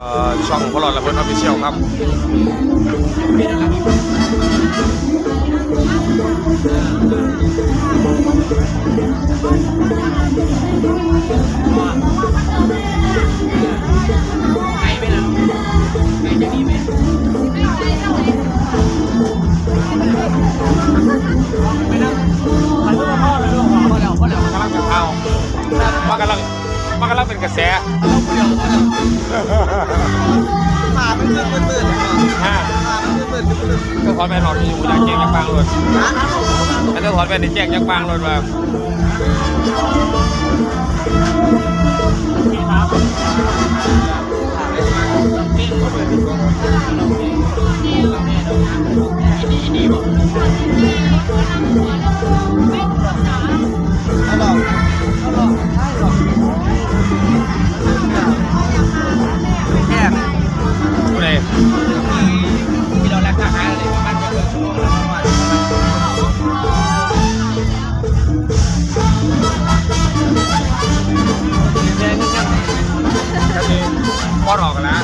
เอ่อช่องพลอดระเบิดออฟฟิเชียลครับกำลังเป็นข่าวมันกำลัง มันกำลังเป็นกระแสผ่าเป็นเรื่องมืดๆเลยก่อนฮะผ่าเป็นมืดๆมืดก็ถอนแว่นออกที่อยู่อยากแจ้งยักบางเลยแล้วก็ถอนแว่นในแจ้งยักบางเลยว่าผู้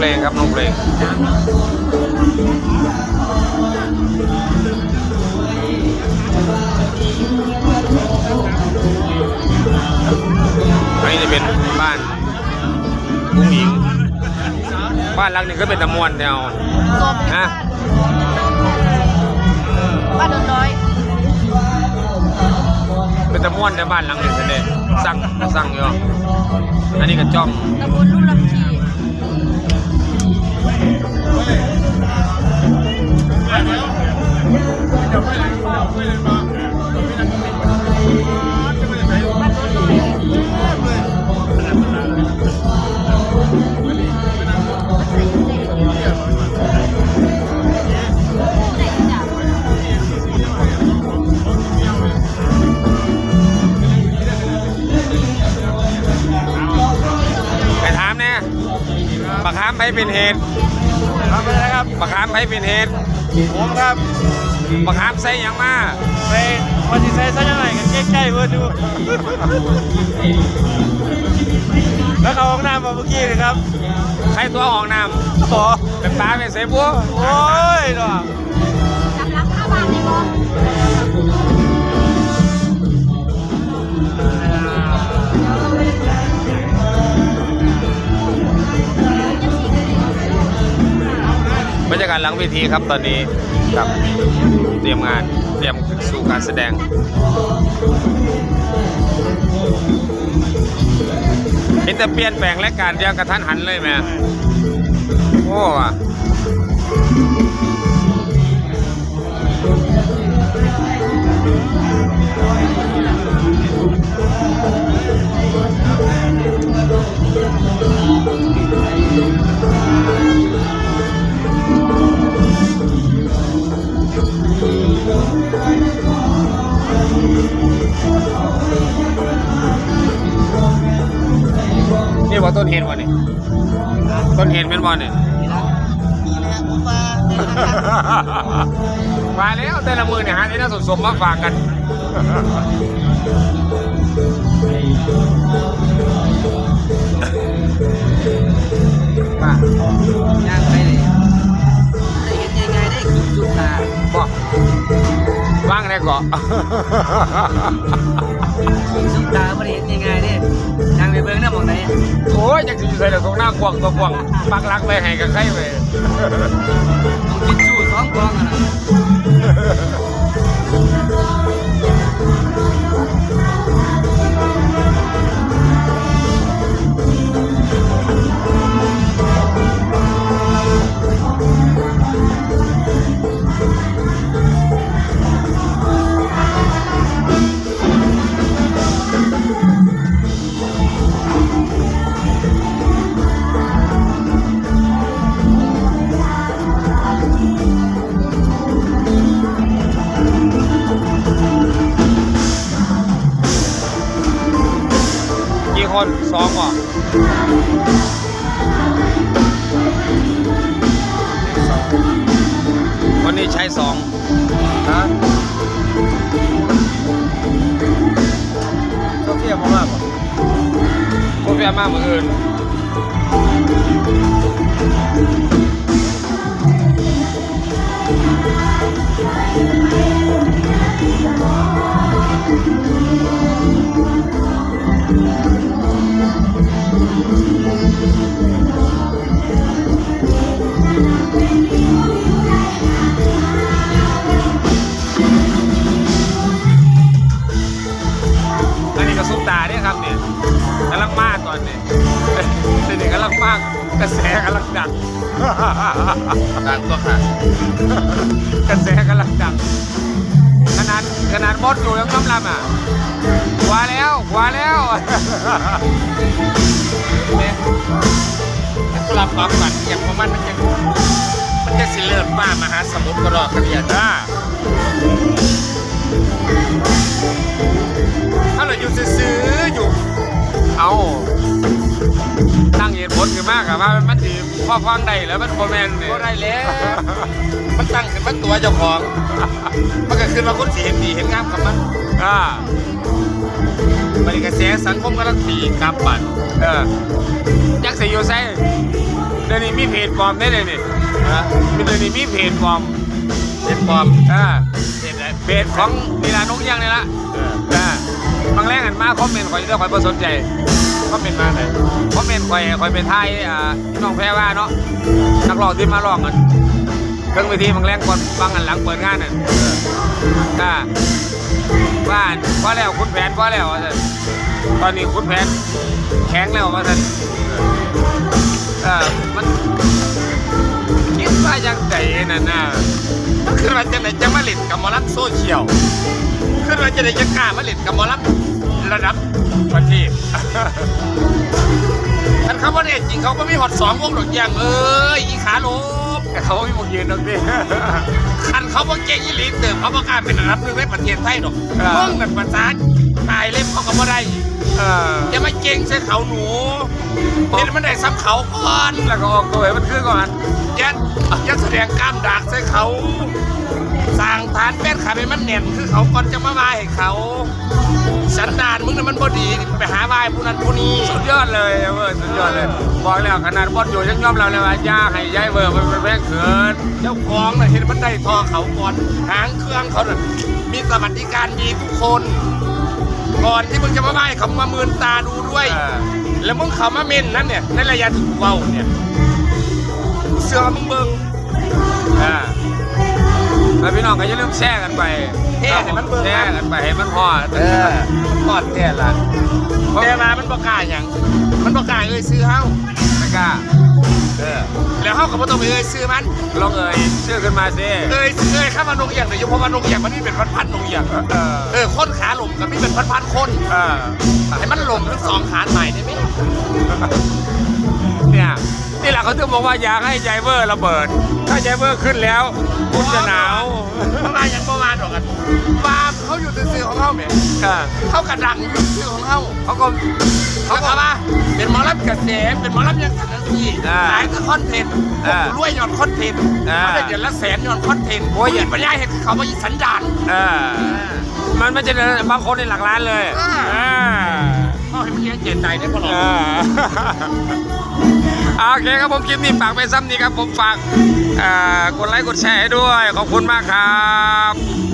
เพลงครับน้องเพลงอันนี้จะเป็นบ้านกุ้งหญิง บ้านหลังหนึ่งก็เป็นตะมวนแนวฮะบ้านดอนน้อยเป็นตะมวนในบ้านหลังหนึ่งเสด็จสั่งสั่งอยู่อันนี้ก็จ้องตำ บลลุ่มลำชีไป เป็นเหตุครับไปนะครับบักขามไปเป็นเหตุผมครับบักขามใส่หยังมาไปวันที่ใส่ซะยังไงกันใกล้ๆเพื่อนดูแล้วเขาห้องน้ำมาเมื่อกี้เลยครับใครตัวห้องน้โอ้ำเป็นปลาเป็นเสบัวโอ้ยเนาะจำรักากาศหลังเวทีครับตอนนี้ครับเตรียมงานเตรียมสู่การแสดงเห็นแต่เปลี่ยนแปลงและการเดียวกระทันหันเลยแม่โอ้ ต้นเห็นวะนี่ต้นเห็นเป็นบอลนี่มาแล้วแต่ละมือเนี่ยหาที่น่าสมๆมาฝากกันย่างไปเลยได้เห็นยังไงได้คิงจุตาบอก ว่างได้เกาะคิงจุตาไม่ได้เห็นยังไงเนี่ยนางไปเบิ้งหน้ามองไหนโอ้ยยังจะอยู่ใส่เลยตรงหน้ากวางตัวกวางปักหลักไปให้กับใครไปมองกินจูสองกองอะกี่ ใช้สองฮะโซเฟียมามากป่ะโคเฟียมากเหมือนอื่นอัน เนี่ยครับเนี่ยกำลังมากตอนนี้ทีนี้กำลังมากกระแสกำลังดังดังตัวค่ะกระแสกำลังดังขนาดขนาดบดอยู่ยังน้ำลำอะขวาแล้วขวาแล้วเนี่ยสลับความฝันอย่างประมาณมันจะมันจะสิเลิศป้ามหาสมุทรก็รอกันอย่างอ่า ถ้าเราอยู่ซื้อๆอยู่ เอาตั้งเหตุผลขึ้นมากอะว่ามันดีพอฟังได้แล้วมันโมแมนเนี่ยก็ได้แล้ว มันตั้งขึ้นมันตัวเจ้าของ มันก็ขึ้นมาคนสีเห็นดีเห็นงามกับมัน อ่ามันกระแสสังคมกำลังตีกลับบันเออยักษ์ใส่ยูไซเดี๋ยวนี้มีเพจปลอมได้เลยนี่นะมีเดี๋ยวนี้มีเพจปลอมเป็นปลอมอ่าเห็นไหมเพ จของนีลานกเอี้ยังนี่ละเอออ่าบางแรกหันมาคอมเมนต์ข่อยเรื่องข่อยบ่สนใจก็เป็นมาไหนคอมเมนต์ข่อยข่อยไปถ่ายอ่าน้องแพรว่าเนาะนักร้องที่มาร้องกันเครื่องเวทีบางแรงก่อนบางอันหลังเปิดงานน่ะอ่าบ้านพอแล้วคุณแผนพอแล้วว่าซั่นตอนนี้คุณแผนแข็งแล้วว่าซั่นเออมันคิด ว่ายังไงนั่นน่ะมันขึ้นมาจะไหนจะมาเล่นกับมอลัโซเชียลขึ้นมาจะไหนจะกล้ามาเล่นกับมอลัระดับประเทศท่านเขาว่าเนี่ยจริงเขาก็มีหอดสองวงดอกยางเอ้ยอีขาโล แต่เขาไม่มองยืนตรงนี้ คันเขาบ่เก่งอีหลีเติมเขาบ่กล้าเป็นระดับหนึ่งในประเทศไทยดอกอ่ามึงนั่นภาษาตายเล่มเขาก็บ่ได้เอออย่ามาเก่งใส่เขาหนูเห็นมันได้ซ้ำเขาก่อนแล้วก็ออกตัวให้มันคือก่อนยัดยัดแสดงกล้ามดากใส่เขาสร้างฐานแป้นขาให้มันแน่นคือเขาก่อนจะมาว่าให้เขาสันดานมึงน่ะมันบ่ดีไปหาว่าให้ผู้นั้นผู้นี้สุดยอดเลยเวอร์สุดยอดเลยบอกแล้วขนาดบอลอยู่ยังยอมเราเลยว่าย่าให้ย้ายเวอร์มันเป็นแม่งเขินเจ้าของน่ะเห็นมันได้ทอเขาก่อนหางเครื่องเขาน่ะมีสวัสดิการมีทุกคน ก่อนที่มึงจะมาไหว้เขามามืนตาดูด้วยเออแล้วมึงเขามาเม่นนั่นเนี่ยในระยะที่กูเว้าเนี่ยเสือมึงเบิ่งเออ แล้วพี่น้องก็อย่าลืมแชร์กันไปแชร์ให้มันเบิ่ง แชร์กันไปให้มันพอมันกอดแท้ละแต่มามันประกล้าศอย่างมันประกล้าศเอ้ยซื้อเฮาไม่กล้าเออแล้วเฮาก็บ่ต้องไปเอ้ยซื้อมัน ลองเอ่ยชื่อขึ้นมาสิเอ้ยเอ้ยข้ามานกเอียงเนี่ยเพราะว่านกเอียงมันนี่เป็นพันๆนกเอียงเออเออคนขาหลมกับนี่เป็นพันๆคน เออให้มันหลมทั้งสองขาใหม่ได้ไหมเนี่ยนี่แหละ เขาถึงบอกว่าอยากให้ใจเวอร์ระเบิด ถ้าใจเวอร์ขึ้นแล้วคุณจะหนาวประมาณยังประมาณดอกกันปาล์มเขาอยู่ซื่อๆของเขาแหมเออเขากระดังอยู่ซื่อๆของเขาเขาก็เขาก็ว่าเป็นหมอลำกระแสเป็นหมอลำยังสันนิษฐานอ่าหลายก็คอนเทนต์พวกอ่ากูรวยย้อนคอนเทนต์อ่าเขาได้เดือนละแสนย้อนคอนเทนต์โอ้โอ้ยยปัญญาเห็นเขาว่าอีสันดานเออมันไม่ใช่บางคนในหลักล้านเลยอ่าอ่าเขาให้มันเลี้ยงเจนใจได้พอหรอเอออ่า โอเคครับผมคลิปนี้ฝากไปซ้ำนี้ครับผมฝากกดไลค์กดแชร์ให้ด้วยขอบคุณมากครับ